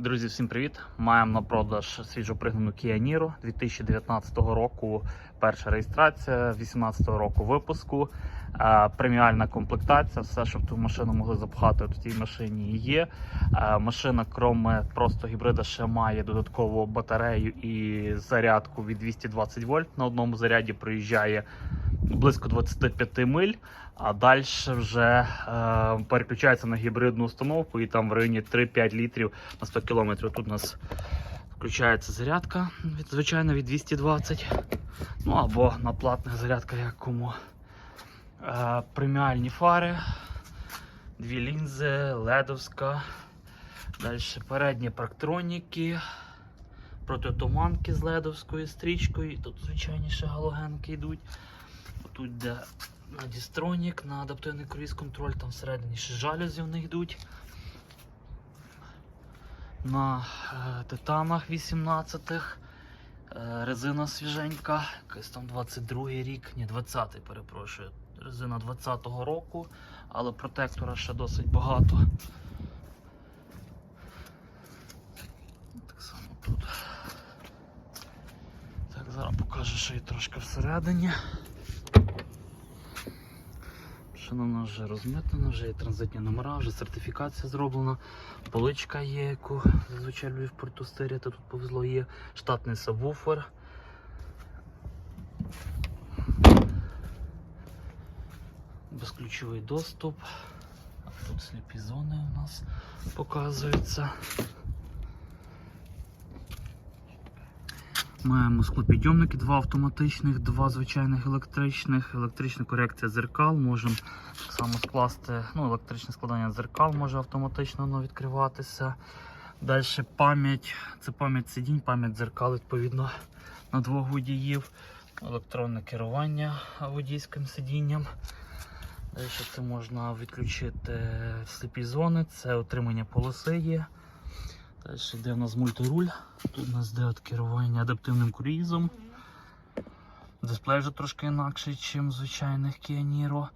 Друзі, всім привіт! Маємо на продаж свіжопригнану Kia Niro 2019 року. Перша реєстрація, 2018 року випуску. Преміальна комплектація, все, що в ту машину могли запхати, в тій машині є. Машина, крім просто гібрида, ще має додаткову батарею і зарядку від 220 вольт. На одному заряді проїжджає близько 25 миль. А далі вже е, переключається на гібридну установку і там в районі 3-5 літрів на 100 км. Тут у нас включається зарядка, від, звичайно, від 220. Ну або на платних зарядках як кому. Е, преміальні фари, дві лінзи, ледовська. Далі передні парктроніки, протитуманки з ледовською стрічкою. Тут звичайніше галогенки йдуть. Тут де на дістронік, на адаптивний круїз контроль, там всередині ще жалюзі в них йдуть. На е, титанах 18-х. Е, резина свіженька, якийсь там 22 рік, ні, 20-й, перепрошую. Резина 20-го року, але протектора ще досить багато. Так само тут. Так, зараз покажу, що є трошки всередині. Машина у нас вже розмитнена, вже є транзитні номера, вже сертифікація зроблена. Поличка є, яку зазвичай в порту стеріти, тут повезло є. Штатний сабвуфер. Безключовий доступ. Тут сліпі зони у нас показуються. Маємо склопідйомники, два автоматичних, два звичайних електричних, електрична корекція дзеркал. Можемо так само скласти, ну, електричне складання дзеркал може автоматично воно відкриватися. Далі пам'ять, це пам'ять сидінь, пам'ять дзеркал, відповідно, на двох водіїв, електронне керування водійським сидінням. Далі це можна відключити сліпі зони, це отримання полоси є. Далі йде в нас мультируль. Тут у нас йде керування адаптивним круїзом. Дисплей вже трошки інакший, ніж звичайних Kia Niro.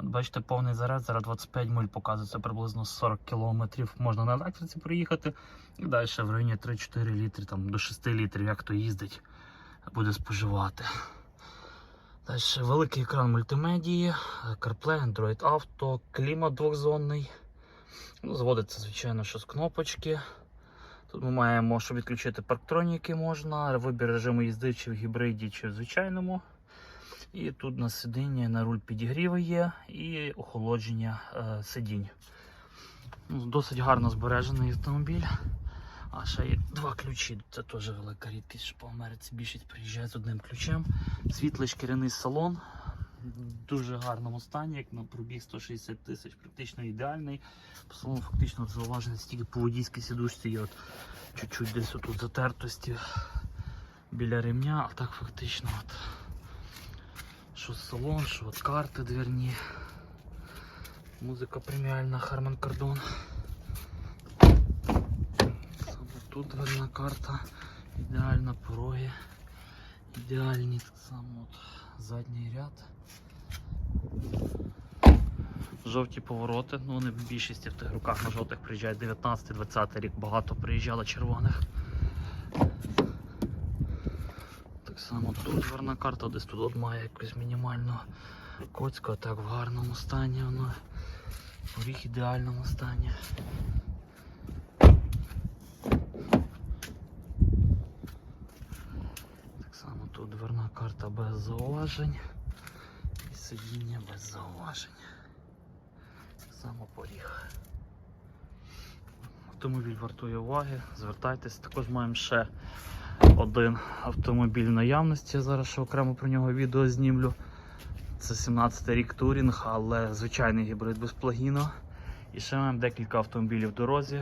От бачите, повний заряд, зараз 25 миль показується приблизно 40 км. Можна на електриці проїхати. І далі в районі 3-4 літри, там, до 6 літрів, як то їздить, буде споживати. Далі великий екран мультимедії, CarPlay, Android Auto, клімат двохзонний. Ну, Зводиться, звичайно, що з кнопочки. Тут ми маємо, щоб відключити парктроніки можна, вибір режиму їзди чи в гібриді, чи в звичайному. І тут на сидінні на руль підігріви є і охолодження е, сидінь. Ну, Досить гарно збережений автомобіль. А ще є два ключі. Це теж велика рідкість, що по Америці більшість приїжджає з одним ключем. Світлий шкіряний салон. В дуже гарному стані, як на пробіг 160 тисяч, практично ідеальний. По салону фактично от зауваження стільки по водійській сідушці є от чуть-чуть десь отут затертості біля ремня, а так фактично от що салон, що от карти дверні. Музика преміальна Kardon. Саме тут дверна карта, ідеальна пороги, ідеальні так само от задній ряд. Жовті повороти, ну вони в більшості в тих руках на жовтих приїжджають 19-20 рік, багато приїжджало червоних. Так само тут дверна карта, десь тут от має якусь мінімальну коцьку, а так в гарному стані воно. Поріг в ідеальному стані. Само тут дверна карта без зауважень і сидіння без зауважень. Само поріг. Автомобіль вартує уваги, звертайтесь. Також маємо ще один автомобіль наявності. Зараз ще окремо про нього відео знімлю. Це 17 рік турінг, але звичайний гібрид без плагіна. І ще маємо декілька автомобілів в дорозі.